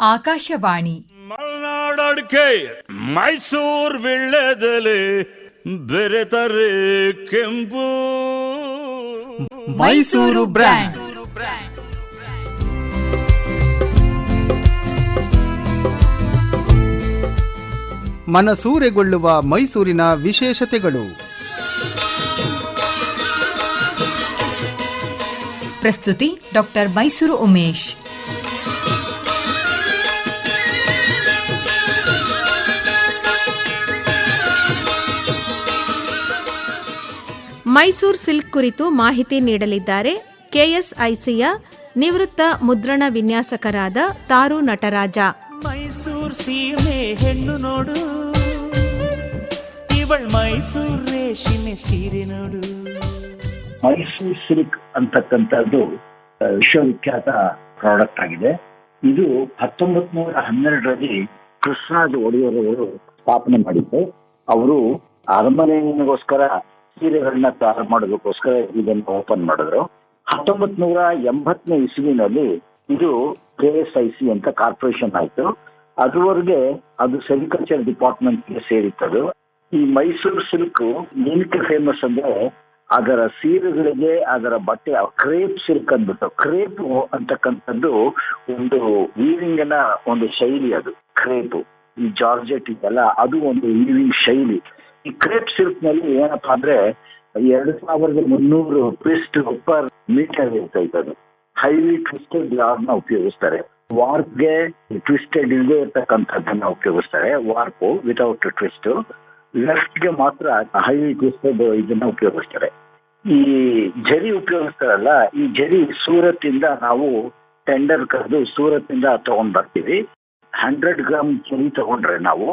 ಆಕಾಶವಾಣಿ. ಮಲ್ನಾಡಡ್ಕೆ ಮೈಸೂರ್ ವಿಳ್ಳೆದೆಲೆ ಬೆರೆತರೆ ಕೆಂಪು. ಮೈಸೂರು ಬ್ರ್ಯಾಂಡ್. ಮನಸೂರೆಗೊಳ್ಳುವ ಮೈಸೂರಿನ ವಿಶೇಷತೆಗಳು. ಪ್ರಸ್ತುತಿ ಡಾಕ್ಟರ್ ಮೈಸೂರು ಉಮೇಶ್. ಮೈಸೂರ್ ಸಿಲ್ಕ್ ಕುರಿತು ಮಾಹಿತಿ ನೀಡಲಿದ್ದಾರೆ ಕೆಎಸ್ಐಸಿಯ ನಿವೃತ್ತ ಮುದ್ರಣ ವಿನ್ಯಾಸಕರಾದ ತಾರು ನಟರಾಜ. ಮೈಸೂರ್ ಸೀಮೆ ಹೆಣ್ಣು ನೋಡು ಇವಳ್ ಮೈಸೂರು ರೇಷ್ಮೆ ಸೀರೆ ನೋಡು. ಮೈಸೂರು ಸಿಲ್ಕ್ ಅಂತಕ್ಕಂಥದ್ದು ವಿಶ್ವವಿಖ್ಯಾತ ಪ್ರಾಡಕ್ಟ್ ಆಗಿದೆ. ಇದು ಹತ್ತೊಂಬತ್ ನೂರ ಹನ್ನೆರಡರಲ್ಲಿ ಕೃಷ್ಣರಾಜ ಒಡೆಯರವರು ಸ್ಥಾಪನೆ ಮಾಡಿದ್ದು. ಅವರು ಅರಮನೆಗೋಸ್ಕರ ಸೀರೆಗಳನ್ನ ತಯಾರು ಮಾಡೋದಕ್ಕೋಸ್ಕರ ಇದನ್ನು ಓಪನ್ ಮಾಡಿದ್ರು. ಹತ್ತೊಂಬತ್ ನೂರ ಎಂಬತ್ತನೇ ಇಸುವಿನಲ್ಲಿ ಇದು ಕೆ ಎಸ್ ಐ ಸಿ ಅಂತ ಕಾರ್ಪೊರೇಷನ್ ಆಯ್ತು. ಅದುವರೆಗೆ ಅದು ಸೆರಿಕಲ್ಚರ್ ಡಿಪಾರ್ಟ್ಮೆಂಟ್ಗೆ ಸೇರಿತ್ತದು. ಈ ಮೈಸೂರು ಸಿಲ್ಕ್ ಏನಕ್ಕೆ ಫೇಮಸ್ ಅಂದ್ರೆ ಅದರ ಸೀರೆಗಳಿಗೆ ಅದರ ಬಟ್ಟೆ ಕ್ರೇಪ್ ಸಿಲ್ಕ್ ಅಂದ್ಬಿಟ್ಟು, ಕ್ರೇಪ್ ಅಂತಕ್ಕಂಥದ್ದು ಒಂದು ವೀವಿಂಗ್ನ ಒಂದು ಶೈಲಿ ಅದು, ಕ್ರೇಪ್. ಈ ಜಾರ್ಜೆಟ್ ಇದೆಲ್ಲ ಅದು ಒಂದು ವೀವಿಂಗ್ ಶೈಲಿ. ಈ ಕ್ರೇಪ್ ಸಿಲ್ಕ್ನಲ್ಲಿ ಏನಪ್ಪಾ ಅಂದ್ರೆ ಎರಡು ಸಾವಿರದ ಮುನ್ನೂರು ಟ್ವಿಸ್ಟ್ ಪರ್ ಮೀಟರ್ ಇರ್ತೈತೆ ಅದು ಹೈಲಿ ಟ್ವಿಸ್ಟೆಡ್ನ ಉಪಯೋಗಿಸ್ತಾರೆ. ವಾರ್ಪ್ಗೆ ಟ್ವಿಸ್ಟೆಡ್ ಇಲ್ಲದೆ ಇರ್ತಕ್ಕಂಥದ್ದನ್ನ ಉಪಯೋಗಿಸ್ತಾರೆ. ವಾರ್ಪ್ ವಿತೌಟ್ ಟ್ವಿಸ್ಟ್ ಲೆಫ್ಟ್ಗೆ ಮಾತ್ರ ಹೈಲಿ ಟ್ವಿಸ್ಟೆಡ್ ಇದನ್ನ ಉಪಯೋಗಿಸ್ತಾರೆ. ಈ ಜರಿ ಉಪಯೋಗಿಸ್ತಾರಲ್ಲ, ಈ ಜರಿ ಸೂರತ್ತಿಂದ ನಾವು ಟೆಂಡರ್ ಕರೆದು ಸೂರತ್ತಿಂದ ತಗೊಂಡ್ ಬರ್ತೀವಿ. ಹಂಡ್ರೆಡ್ ಗ್ರಾಮ್ ಜರಿ ತಗೊಂಡ್ರೆ ನಾವು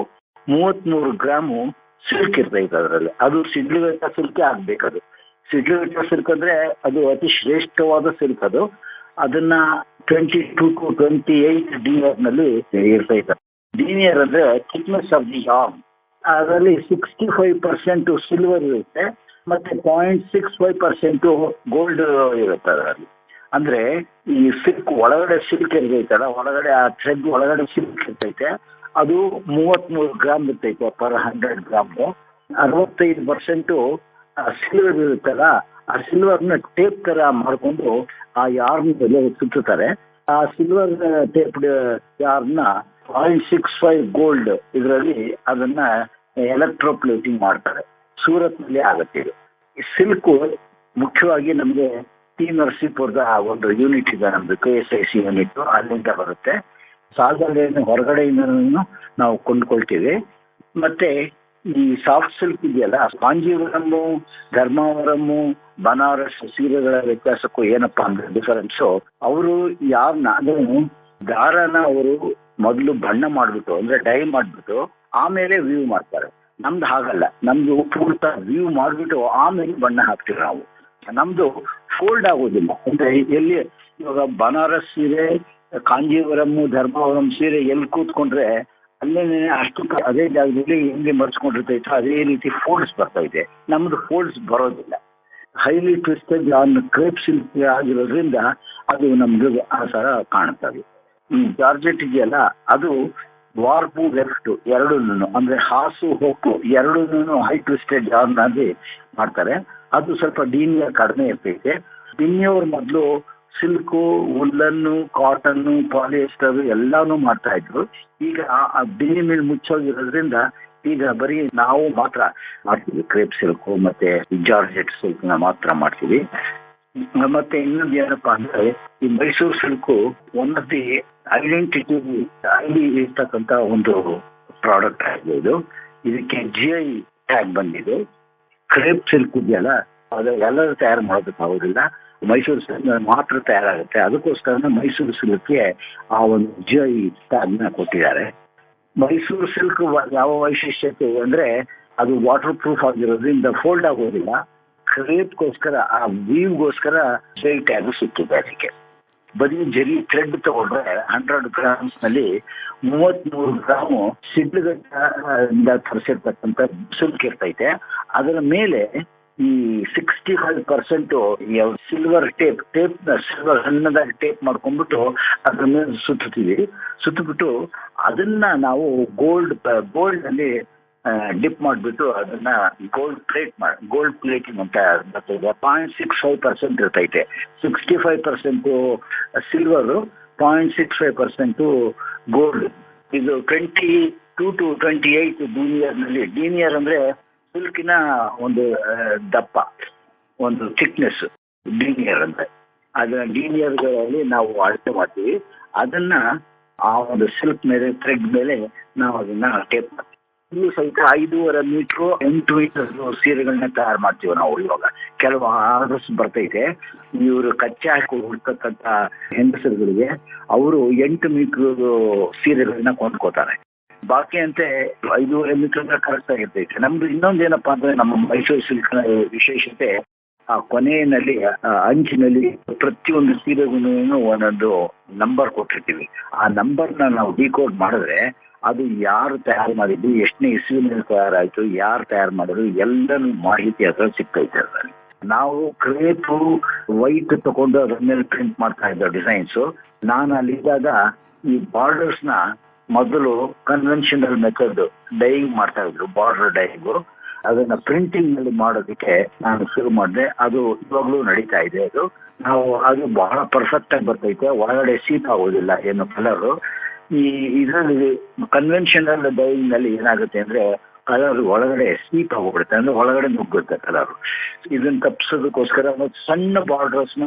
ಮೂವತ್ಮೂರು ಗ್ರಾಮು ಸಿಲ್ಕ್ ಇರ್ತೈತೆ ಅದರಲ್ಲಿ. ಅದು ಸಿಡ್ಲುಗಟ್ಟ ಸಿಲ್ಕೆ ಆಗ್ಬೇಕದು ಸಿಲ್ಕ್ ಅಂದ್ರೆ ಅದು ಅತಿ ಶ್ರೇಷ್ಠವಾದ ಸಿಲ್ಕ್ ಅದು. ಅದನ್ನ twenty two to twenty eight ಡಿನಿಯರ್ನಲ್ಲಿ ಇರ್ತೈತೆ ಡಿನಿಯರ್ ಅಂದ್ರೆ ಥಿಕ್ನೆಸ್ ಆಫ್ ದಿ ಆರ್ಮ್ ಅದರಲ್ಲಿ ಸಿಕ್ಸ್ಟಿ ಫೈವ್ ಪರ್ಸೆಂಟ್ ಸಿಲ್ವರ್ ಇರುತ್ತೆ, ಮತ್ತೆ point six five percent gold ಇರುತ್ತೆ ಅದರಲ್ಲಿ. ಅಂದ್ರೆ ಈ ಸಿಲ್ಕ್ ಒಳಗಡೆ ಸಿಲ್ಕ್ ಇರ್ತೈತಲ್ಲ, ಒಳಗಡೆ ಆ ಥ್ರೆಡ್ ಒಳಗಡೆ ಸಿಲ್ಕ್ ಇರ್ತೈತೆ ಅದು ಮೂವತ್ಮೂರು ಗ್ರಾಮ್ ಇರ್ತೈತೆ ಪರ್ ಹಂಡ್ರೆಡ್ ಗ್ರಾಮ್. ಅರವತ್ತೈದು ಪರ್ಸೆಂಟು ಸಿಲ್ವರ್ ಇರುತ್ತಲ್ಲ, ಆ ಸಿಲ್ವರ್ನ ಟೇಪ್ ತರ ಮಾಡಿಕೊಂಡು ಆ ಯಾರ್ನ ಮೇಲೆ ಸುತ್ತುತ್ತಾರೆ. ಆ ಸಿಲ್ವರ್ ಟೇಪ್ಡ್ ಯಾರ್ನ ಪಾಯಿಂಟ್ ಸಿಕ್ಸ್ ಫೈವ್ ಗೋಲ್ಡ್ ಇದರಲ್ಲಿ ಅದನ್ನ ಎಲೆಕ್ಟ್ರೋಪ್ಲೇಟಿಂಗ್ ಮಾಡ್ತಾರೆ. ಸೂರತ್ನಲ್ಲಿ ಆಗತ್ತೆ ಇದು. ಸಿಲ್ಕ್ ಮುಖ್ಯವಾಗಿ ನಮಗೆ ಟಿ ನರಸೀಪುರದ ಒಂದು ಯೂನಿಟ್ ಇದೆ ನಮ್ದು K S I C unit ಅಲ್ಲಿಂದ ಬರುತ್ತೆ. ಸಾಗರದಿಂದ ಹೊರಗಡೆಯಿಂದ ನಾವು ಕೊಂಡ್ಕೊಳ್ತೀವಿ. ಮತ್ತೆ ಈ ಸಾಫ್ಟ್ ಸಿಲ್ಕ್ ಇದೆಯಲ್ಲ ಕಾಂಜೀವರಮ್ಮು ಧರ್ಮಾವರಮ್ಮು, ಬನಾರಸ್ ಸೀರೆಗಳ ವ್ಯತ್ಯಾಸಕ್ಕೂ ಏನಪ್ಪಾ ಅಂದ್ರೆ ಡಿಫರೆನ್ಸ್ ಅವರು ಯಾರನ್ನ ಅಂದ್ರೆ ದಾರನ ಅವರು ಮೊದಲು ಬಣ್ಣ ಮಾಡ್ಬಿಟ್ಟು, ಅಂದ್ರೆ ಡೈ ಮಾಡ್ಬಿಟ್ಟು ಆಮೇಲೆ ವ್ಯೂ ಮಾಡ್ತಾರೆ. ನಮ್ದು ಹಾಗಲ್ಲ. ನಮ್ದು ಪೂರ್ತ ವ್ಯೂ ಮಾಡ್ಬಿಟ್ಟು ಆಮೇಲೆ ಬಣ್ಣ ಹಾಕ್ತೀವಿ ನಾವು. ನಮ್ದು ಫೋಲ್ಡ್ ಆಗೋದಿಲ್ಲ. ಅಂದ್ರೆ ಎಲ್ಲಿ ಇವಾಗ ಬನಾರಸ್ ಸೀರೆ ಕಾಂಜೀವರಂ, ಧರ್ಮಾವರಂ, ಸೀರೆ ಎಲ್ಲಿ ಕೂತ್ಕೊಂಡ್ರೆ ಅಲ್ಲೇ ಅಷ್ಟು ಅದೇ ಜಾಗದಲ್ಲಿ ಹೆಂಗೆ ಮರ್ಸ್ಕೊಂಡಿರ್ತೈತೋ ಅದೇ ರೀತಿ ಫೋಲ್ಡ್ಸ್ ಬರ್ತಾ ಇದೆ. ನಮ್ದು ಫೋಲ್ಡ್ಸ್ ಬರೋದಿಲ್ಲ. Highly twisted on crepe silk ಆಗಿರೋದ್ರಿಂದ ಅದು ನಮ್ಗೆ ಆ ಥರ ಕಾಣ್ತದೆ ಈ ಜಾರ್ಜೆಟ್ ಇದೆಯಲ್ಲ, ಅದು ವಾರ್ಪು ಲೆಫ್ಟ್ ಎರಡನ್ನೂ, ಅಂದ್ರೆ ಹಾಸು ಹೋಕು ಎರಡನ್ನೂ ಹೈ ಟ್ವಿಸ್ಟೆಡ್ ಜಾರ್ನಾಗಿ ಮಾಡ್ತಾರೆ. ಅದು ಸ್ವಲ್ಪ ಡೀನಿಯರ್ ಕಡಿಮೆ ಇರ್ತೈತೆ. ಡಿನಿಯವ್ರ ಮೊದಲು ಸಿಲ್ಕು, ಉಲ್ಲನ್ನು, ಕಾಟನ್ನು, ಪಾಲಿಯೆಸ್ಟರ್ ಎಲ್ಲಾನು ಮಾಡ್ತಾ ಇದ್ರು. ಈಗ ಆ ಬಿನ್ನಿ ಮಿಲ್ ಮುಚ್ಚೋಗಿರೋದ್ರಿಂದ ಈಗ ಬರೀ ನಾವು ಮಾತ್ರ ಮಾಡ್ತೀವಿ. ಕ್ರೇಪ್ ಸಿಲ್ಕು ಮತ್ತೆ ಜಾರ್ಜೆಟ್ ಸಿಲ್ಕ್ ಮಾತ್ರ ಮಾಡ್ತೀವಿ. ಮತ್ತೆ ಇನ್ನೊಂದು ಏನಪ್ಪಾ ಅಂದ್ರೆ ಈ Mysuru silk one of the identity ಅಲ್ಲಿ ಇರ್ತಕ್ಕಂತ ಒಂದು ಪ್ರಾಡಕ್ಟ್ ಆಗಿದೆ ಇದು. ಇದಕ್ಕೆ ಜಿ ಐ ಟ್ಯಾಗ್ ಬಂದಿದೆ. ಕ್ರೇಪ್ ಸಿಲ್ಕ್ ಇದೆಯಲ್ಲ, ಅದು ಎಲ್ಲರೂ ತಯಾರು ಮಾಡೋದಕ್ಕಾಗೋದಿಲ್ಲ ಮೈಸೂರು ಸಿಲ್ಕ್ ಮಾತ್ರ ತಯಾರಾಗುತ್ತೆ. ಅದಕ್ಕೋಸ್ಕರ ಮೈಸೂರು ಸಿಲ್ಕ್ಗೆ ಆ ಒಂದು ಜೈ ಟ್ಯಾಗ್ನ ಕೊಟ್ಟಿದ್ದಾರೆ. ಮೈಸೂರು ಸಿಲ್ಕ್ ಯಾವ ವೈಶಿಷ್ಟ್ಯತೆ ಅಂದ್ರೆ ಅದು ವಾಟರ್ ಪ್ರೂಫ್ ಆಗಿರೋದ್ರಿಂದ ಫೋಲ್ಡ್ ಆಗೋದಿಲ್ಲ. ಕ್ರೇಪ್ಗೋಸ್ಕರ ಆ ವೀವ್ಗೋಸ್ಕರ ಜೈ ಟ್ಯಾಗ್ ಸಿಕ್ಕಿದೆ ಅದಕ್ಕೆ. ಬರೀ ಜರಿ ಥ್ರೆಡ್ ತಗೊಂಡ್ರೆ ಹಂಡ್ರೆಡ್ ಗ್ರಾಮ್ಸ್ನಲ್ಲಿ ಮೂವತ್ಮೂರು ಗ್ರಾಮು ಸಿಡ್ಲುಗಟ್ಟ ಇಂದ ತರಿಸಿರ್ತಕ್ಕಂಥ ಸಿಲ್ಕ್ ಇರ್ತೈತೆ. ಅದರ ಮೇಲೆ ಈ sixty five percent silver tape tape silver ಸಣ್ಣದಾಗಿ ಟೇಪ್ ಮಾಡ್ಕೊಂಡ್ಬಿಟ್ಟು ಅದ್ರ ಮೇಲೆ ಸುತ್ತೀವಿ ಸುತ್ತಬಿಟ್ಟು ಅದನ್ನ ನಾವು ಗೋಲ್ಡ್ ಗೋಲ್ಡ್ ಅಲ್ಲಿ ಡಿಪ್ ಮಾಡಿಬಿಟ್ಟು ಅದನ್ನ ಗೋಲ್ಡ್ ಪ್ಲೇಟ್ ಮಾಡಿ ಗೋಲ್ಡ್ ಪ್ಲೇಟಿಂಗ್ ಅಂತ ಬರ್ತದೆ. ಪಾಯಿಂಟ್ ಸಿಕ್ಸ್ ಫೈವ್ ಪರ್ಸೆಂಟ್ ಇರ್ತೈತೆ. Sixty five percent silver point six five percent gold ಇದು twenty two to twenty eight ಡೀನಿಯರ್ನಲ್ಲಿ denier ಅಂದ್ರೆ ಸಿಲ್ಕಿನ ಒಂದು ದಪ್ಪ, ಒಂದು ಥಿಕ್ನೆಸ್ ಡೀನಿಯರ್ ಅಂತ. ಅದನ್ನ ಡೀನಿಯರ್ಗಳಲ್ಲಿ ನಾವು ಅಳತೆ ಮಾಡ್ತೀವಿ. ಅದನ್ನ ಆ ಒಂದು ಸಿಲ್ಕ್ ಮೇಲೆ ಥ್ರೆಡ್ ಮೇಲೆ ನಾವು ಅದನ್ನ ಟೇಪ್ ಮಾಡ್ತೀವಿ. ಇಲ್ಲಿ ಸಹಿತ ಐದೂವರೆ ಮೀಟರ್ ಎಂಟು ಮೀಟರ್ ಸೀರೆಗಳನ್ನ ತಯಾರು ಮಾಡ್ತೀವಿ ನಾವು ಇವಾಗ. ಕೆಲವು ಆರ್ಡರ್ಸ್ ಬರ್ತೈತೆ. ಇವರು ಕಚ್ಚೆ ಹಾಕಿ ಹುಡ್ತಕ್ಕಂಥ ಹೆಂಗಸರುಗಳಿಗೆ, ಅವರು ಎಂಟು ಮೀಟರ್ ಸೀರೆಗಳನ್ನ ಕೊಂಡ್ಕೋತಾರೆ. ಬಾಕಿ ಅಂತೆ ಐದೂವರೆ ಮೀಟರ್ ಕರೆಕ್ಟ್ ಆಗಿರ್ತೈತೆ ನಮ್ದು ಇನ್ನೊಂದೇನಪ್ಪಾ ಅಂದ್ರೆ ನಮ್ಮ ಮೈಸೂರು ಸಿಲ್ಕ್ ವಿಶೇಷತೆ, ಆ ಕೊನೆಯಲ್ಲಿ ಅಂಚಿನಲ್ಲಿ ಪ್ರತಿಯೊಂದು ಸೀರೆಗೂ ಒಂದೊಂದು ನಂಬರ್ ಕೊಟ್ಟಿರ್ತೀವಿ. ಆ ನಂಬರ್ನ ನಾವು ಡಿಕೋಡ್ ಮಾಡಿದ್ರೆ ಅದು ಯಾರು ತಯಾರು ಮಾಡಿದ್ದು, ಎಷ್ಟನೇ ಇಸ್ವಿನಲ್ಲಿ ತಯಾರಾಯ್ತು, ಯಾರು ತಯಾರು ಮಾಡಿದ್ರು, ಎಲ್ಲನೂ ಮಾಹಿತಿ ಅದ್ರ ಸಿಗ್ತೈತೆ ಅದ್ರಲ್ಲಿ. ನಾವು ಕ್ರೇಪ್ ವೈಟ್ ತಗೊಂಡು ಅದ್ರ ಮೇಲೆ ಪ್ರಿಂಟ್ ಮಾಡ್ತಾ ಇದ್ದ ಡಿಸೈನ್ಸ್ ನಾನು ಅಲ್ಲಿದ್ದಾಗ ಈ ಬಾರ್ಡರ್ಸ್ನ ಮೊದಲು ಕನ್ವೆನ್ಷನಲ್ ಮೆಥಡ್ ಡೈಯಿಂಗ್ ಮಾಡ್ತಾ ಇದ್ರು ಬಾರ್ಡರ್ ಡೈಯಿಂಗು ಅದನ್ನ ಪ್ರಿಂಟಿಂಗ್ನಲ್ಲಿ ಮಾಡೋದಕ್ಕೆ ನಾನು ಶುರು ಮಾಡಿದೆ. ಅದು ಇವಾಗ್ಲೂ ನಡೀತಾ ಇದೆ ಅದು. ನಾವು ಅದು ಬಹಳ ಪರ್ಫೆಕ್ಟ್ ಆಗಿ ಬರ್ತೈತೆ. ಒಳಗಡೆ ಸೀಪ್ ಆಗೋದಿಲ್ಲ, ಏನು ಕಲರ್ ಈ ಇದರಲ್ಲಿ ಕನ್ವೆನ್ಷನಲ್ ಡೈಯಿಂಗ್ನಲ್ಲಿ ಏನಾಗುತ್ತೆ ಅಂದ್ರೆ ಕಲರ್ ಒಳಗಡೆ ಸೀಪ್ ಆಗೋಗ್ಬಿಡುತ್ತೆ ಅಂದ್ರೆ ಒಳಗಡೆ ನುಗ್ಗುತ್ತೆ ಕಲರ್ ಇದನ್ನ ತಪ್ಪಿಸೋದಕ್ಕೋಸ್ಕರ ಸಣ್ಣ ಬಾರ್ಡರ್ಸ್ನ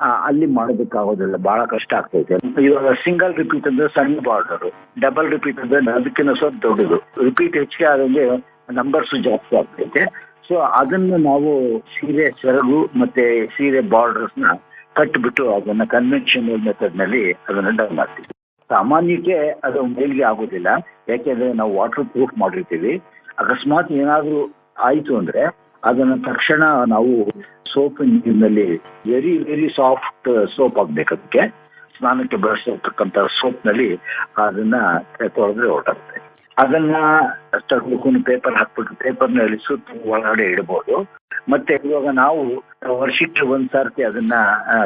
ಅಲ್ಲಿ ಮಾಡೋದಕ್ಕಾಗೋದಿಲ್ಲ. ಬಹಳ ಕಷ್ಟ ಆಗ್ತೈತೆ. ಇವಾಗ ಸಿಂಗಲ್ ರಿಪೀಟ್ ಅಂದ್ರೆ ಸಣ್ಣ ಬಾರ್ಡರ್ ಡಬಲ್ ರಿಪೀಟ್ ಅಂದ್ರೆ ಅದಕ್ಕಿಂತ ಸ್ವಲ್ಪ ದೊಡ್ಡದು. ರಿಪೀಟ್ ಹೆಚ್ಚಿಗೆ ಆದಂಗೆ ನಂಬರ್ಸ್ ಜಾಸ್ತಿ ಆಗ್ತೈತೆ. ಸೊ ಅದನ್ನ ನಾವು ಸೀರೆ ಸೆರಗು ಮತ್ತೆ ಸೀರೆ ಬಾರ್ಡರ್ಸ್ನ ಕಟ್ಬಿಟ್ಟು ಅದನ್ನ ಕನ್ವೆನ್ಷನಲ್ ಮೆಥಡ್ನಲ್ಲಿ ಅದನ್ನ ಡನ್ ಮಾಡ್ತೀವಿ. ಸಾಮಾನ್ಯಕ್ಕೆ ಅದು ಮೇಲ್ಗೆ ಆಗೋದಿಲ್ಲ. ಯಾಕೆಂದ್ರೆ ನಾವು ವಾಟರ್ ಪ್ರೂಫ್ ಮಾಡಿರ್ತೀವಿ. ಅಕಸ್ಮಾತ್ ಏನಾದ್ರೂ ಆಯ್ತು ಅಂದ್ರೆ ಅದನ್ನ ತಕ್ಷಣ ನಾವು ಸೋಪ್ ನೀರಿನಲ್ಲಿ ವೆರಿ ವೆರಿ ಸಾಫ್ಟ್ ಸೋಪ್ ಆಗ್ಬೇಕು ಅದಕ್ಕೆ. ಸ್ನಾನಕ್ಕೆ ಬಳಸಿರ್ತಕ್ಕಂಥ ಸೋಪ್ನಲ್ಲಿ ಅದನ್ನ ತೊಳೆದ್ರೆ ಹೊರಟಾಗುತ್ತೆ ಅದನ್ನ ತಗೊಂಡು ಪೇಪರ್ ಹಾಕ್ಬಿಟ್ಟು ಪೇಪರ್ನಲ್ಲಿ ಸುತ್ತ ಒಳಗಡೆ ಇಡಬಹುದು ಮತ್ತೆ ಇವಾಗ ನಾವು ವರ್ಷಕ್ಕೆ ಒಂದ್ ಸರ್ತಿ ಅದನ್ನ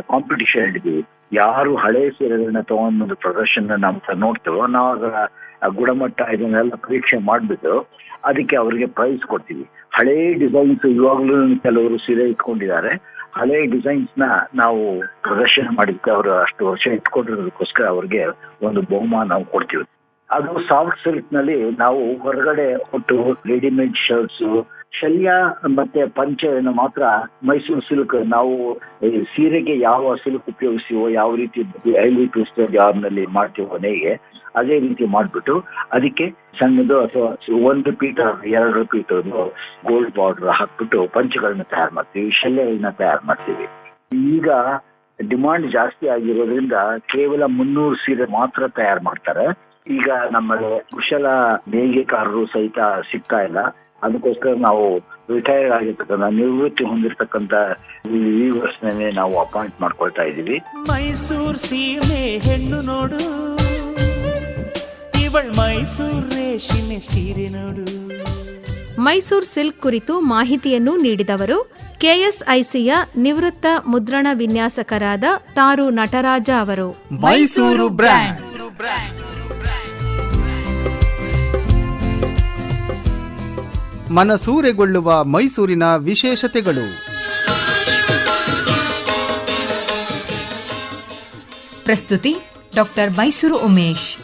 ಕಾಂಪಿಟಿಷನ್ ಹಿಡಿದೀವಿ ಯಾರು ಹಳೆ ಸೀರೆಗಳನ್ನ ತಗೊಂಡ್ಬಂದು ಪ್ರದರ್ಶನ ನಾವು ನೋಡ್ತೇವೋ ನಾವು ಅದರ ಗುಣಮಟ್ಟ ಇದನ್ನೆಲ್ಲ ಪರೀಕ್ಷೆ ಮಾಡ್ಬಿಟ್ಟು ಅದಕ್ಕೆ ಅವರಿಗೆ ಪ್ರೈಸ್ ಕೊಡ್ತೀವಿ. ಹಳೆ ಡಿಸೈನ್ಸ್ ಇವಾಗಲೂ ಕೆಲವರು ಸೀರೆ ಇಟ್ಕೊಂಡಿದ್ದಾರೆ. ಹಳೆ ಡಿಸೈನ್ಸ್ನ ನಾವು ಪ್ರದರ್ಶನ ಮಾಡಿದ್ಕೆ ಅವರು ಅಷ್ಟು ವರ್ಷ ಇಟ್ಕೊಂಡಿರೋದಕ್ಕೋಸ್ಕರ ಅವ್ರಿಗೆ ಒಂದು ಬಹುಮಾನ ನಾವು ಕೊಡ್ತೀವಿ. ಅದು ಸಾಫ್ಟ್ ಸಿಲ್ಕ್ನಲ್ಲಿ ನಾವು ಹೊರಗಡೆ ಕೊಟ್ಟು ರೆಡಿಮೇಡ್ ಶರ್ಟ್ಸ್ ಶಲ್ಯ ಮತ್ತೆ ಪಂಚೆಯನ್ನು ಮಾತ್ರ ಮೈಸೂರು ಸಿಲ್ಕ್ ನಾವು ಸೀರೆಗೆ ಯಾವ ಸಿಲ್ಕ್ ಉಪಯೋಗಿಸ್ತೀವೋ ಯಾವ ರೀತಿ ಹೈಲಿ ಟ್ವಿಸ್ಟೆಡ್ ಜಾಬ್ನಲ್ಲಿ ಮಾಡ್ತೀವೋ ನೇಗೆ ಅದೇ ರೀತಿ ಮಾಡ್ಬಿಟ್ಟು ಅದಕ್ಕೆ ಸಣ್ಣದು ಅಥವಾ ಒಂದು ಪೀಟರ್ ಎರಡು ಪೀಟರ್ ಗೋಲ್ಡ್ ಬಾರ್ಡರ್ ಹಾಕ್ಬಿಟ್ಟು ಪಂಚಗಳನ್ನ ತಯಾರು ಮಾಡ್ತೀವಿ, ಶಲ್ಯಗಳನ್ನ ತಯಾರು ಮಾಡ್ತೀವಿ. ಈಗ ಡಿಮಾಂಡ್ ಜಾಸ್ತಿ ಆಗಿರೋದ್ರಿಂದ ಕೇವಲ ಮುನ್ನೂರು ಸೀರೆ ಮಾತ್ರ ತಯಾರು ಮಾಡ್ತಾರೆ. ಈಗ ನಮ್ಮಲ್ಲಿ ಕುಶಲ ನೇಯ್ಗೆಕಾರರು ಸಹಿತ ಸಿಗ್ತಾ ಇಲ್ಲ. ಅದಕ್ಕೋಸ್ಕರ ನಾವು ರಿಟೈರ್ಡ್ ಆಗಿರ್ತಕ್ಕಂಥ ನಿವೃತ್ತಿ ಹೊಂದಿರತಕ್ಕಂಥ ವ್ಯೂವರ್ಸ್ನೇ ನಾವು ಅಪಾಯಿಂಟ್ ಮಾಡ್ಕೊಳ್ತಾ ಇದೀವಿ ಮೈಸೂರ್ ಸೀಮೆ ಹೆಣ್ಣು ನೋಡು. ಇವಳ್ ಮೈಸೂರ್ ರೇಷ್ಮೆ ಸೀರೆ ನೋಡು. ಮೈಸೂರ್ ಸಿಲ್ಕ್ ಕುರಿತು ಮಾಹಿತಿಯನ್ನು ನೀಡಿದವರು ಕೆಎಸ್ಐಸಿಯ ನಿವೃತ್ತ ಮುದ್ರಣ ವಿನ್ಯಾಸಕರಾದ ತಾರು ನಟರಾಜ ಅವರು. ಮೈಸೂರು ಬ್ರ್ಯಾಂಡ್. ಮನಸೂರೆಗೊಳ್ಳುವ ಮೈಸೂರಿನ ವಿಶೇಷತೆಗಳು. ಪ್ರಸ್ತುತಿ ಡಾಕ್ಟರ್ ಮೈಸೂರು ಉಮೇಶ್.